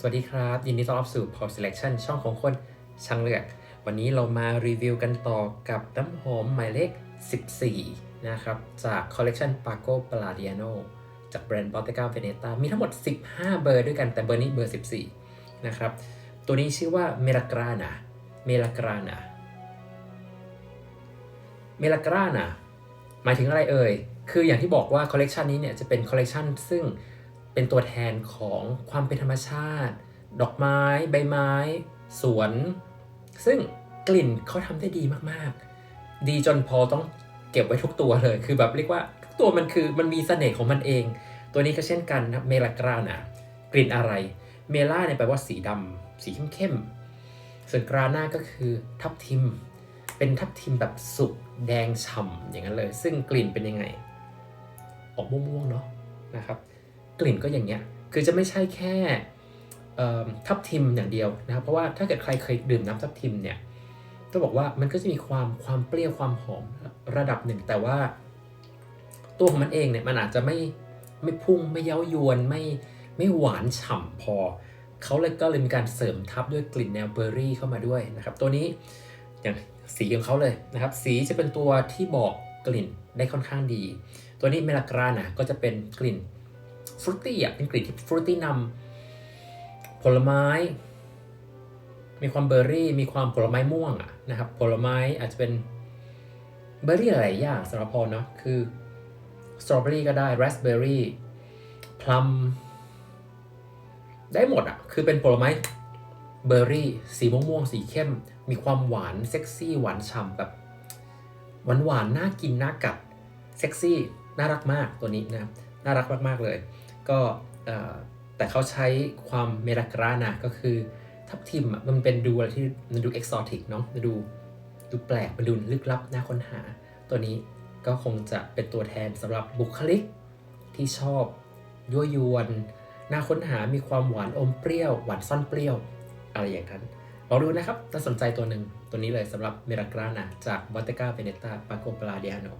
สวัสดีครับ ยินดีต้อนรับสู่ Paul Selection ช่องของคนช่างเลือก วันนี้เรามารีวิวกันต่อกับน้ำหอมหมายเลข 14 นะครับ จากคอลเล c ชัน Paco Palladiano จากแบรนด์ Bottega Veneta มีทั้งหมด 15 เบอร์ด้วยกันแต่เบอร์นี้เบอร์ 14 นะครับ ตัวนี้ชื่อว่า Melagrana Melagrana Melagrana หมายถึงอะไรเอ่ย คืออย่างที่บอกว่าคอลเลกชันนี้เนี่ยจะเป็นคอลเลกชันซึ่ง เป็นตัวแทนของความเป็นธรรมชาติ ดอกไม้ ใบไม้ สวน ซึ่งกลิ่นเขาทำได้ดีมากๆ ดีจนพอต้องเก็บไว้ทุกตัวเลย คือแบบเรียกว่าทุกตัวมันคือมันมีเสน่ห์ของมันเอง ตัวนี้ก็เช่นกันนะเมลากรานะกลิ่นอะไร เมล่าเนี่ยแปลว่าสีดำสีเข้มๆส่วนกราน่าก็คือทับทิม เป็นทับทิมแบบสุกแดงฉ่ำอย่างนั้นเลย ซึ่งกลิ่นเป็นยังไง ออกม่วงๆเนาะนะครับ กลิ่นก็อย่างเงี้ยคือจะไม่ใช่แค่ทับทิมอย่างเดียวนะครับเพราะว่าถ้าเกิดใครเคยดื่มน้ำทับทิมเนี่ยต้องบอกว่ามันก็จะมีความความเปรี้ยวความหอมระดับหนึ่ง แต่ว่าตัวของมันเองเนี่ยมันอาจจะไม่ไม่พุ่งไม่เย้ายวนไม่ไม่หวานฉ่ำพอเขาเลยก็เลยมีการเสริมทับด้วยกลิ่นแนวเบอร์รี่เข้ามาด้วยนะครับตัวนี้อย่างสีของเขาเลยนะครับสีจะเป็นตัวที่บอกกลิ่นได้ค่อนข้างดี ตัวนี้เมลากรานะก็จะเป็นกลิ่น ฟรุตตี้อะเป็นกลิ่นที่ฟรุตตี้นำผลไม้ มีความเบอร์รี่ มีความผลไม้ม่วงอะนะครับผลไม้อาจจะเป็นเบอร์รี่หลายอย่างสำหรับพอเนาะคือสตรอเบอรี่ก็ได้ราสเบอร์รี่พลัมได้หมดอะคือเป็นผลไม้เบอร์รี่สีม่วงๆสีเข้ม มีความหวานเซ็กซี่หวานฉ่ำแบบหวานหวานน่ากินน่ากัดเซ็กซี่น่ารักมากตัวนี้นะครับน่ารักมาก ๆ เลย ก็แต่เขาใช้ความเมลากรานะก็คือทับทิมอะมันเป็นดูอะไรที่มันดูเอกซอติกเนาะมันดูดูแปลกมันดูลึกลับน่าค้นหา ตัวนี้ก็คงจะเป็นตัวแทนสำหรับบุคลิกที่ชอบยั่วยวนน่าค้นหามีความหวานอมเปรี้ยว หวานซ่อนเปรี้ยว อะไรอย่างนั้นลองดูนะครับถ้าสนใจตัวหนึ่งตัวนี้เลยสำหรับเมลากรานะจาก Bottega Veneta Paco Palladiano